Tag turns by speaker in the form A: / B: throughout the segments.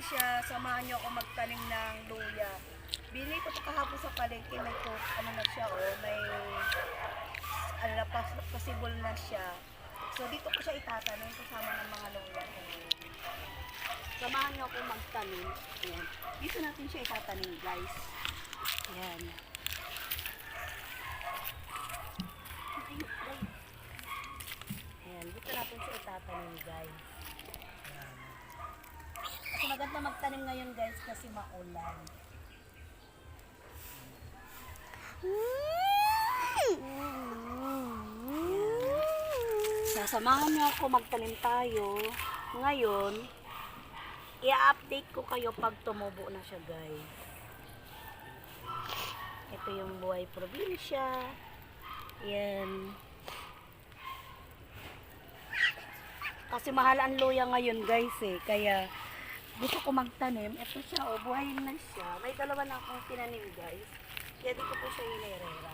A: samahan niyo ako magtanim ng luya. Bili ko ito kahapon sa palengke, may ko, ano na siya, oh, may, ano na, possible na siya. So, dito ko siya itatanim kasama ng mga luya ko. Samahan niyo ako magtanim. Ayan. Dito natin siya itatanim, guys. Ayan. Ay, ay. Ayan, dito natin siya itatanim, guys. Ayan. Kasi magtanim ngayon, guys, kasi maulan. Sasamahan niyo ako magtanim tayo. Ngayon, i-update ko kayo pag tumubo na siya, guys. Ito yung buhay probinsya. Yan. Kasi mahal ang luya ngayon, guys, eh. Kaya, gusto ko magtanim. Ito siya, oh, buhay na siya. May dalawa na akong tinanim, guys. Kaya dito po siya inerera.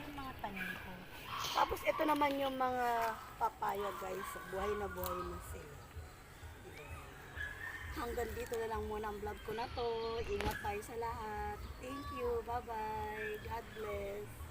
A: Yung mga tanim ko. Tapos, ito naman yung mga papaya, guys. Buhay na buhay na sila. Hanggang dito na lang muna ang vlog ko na to. Ingat tayo sa lahat. Thank you. Bye-bye. God bless.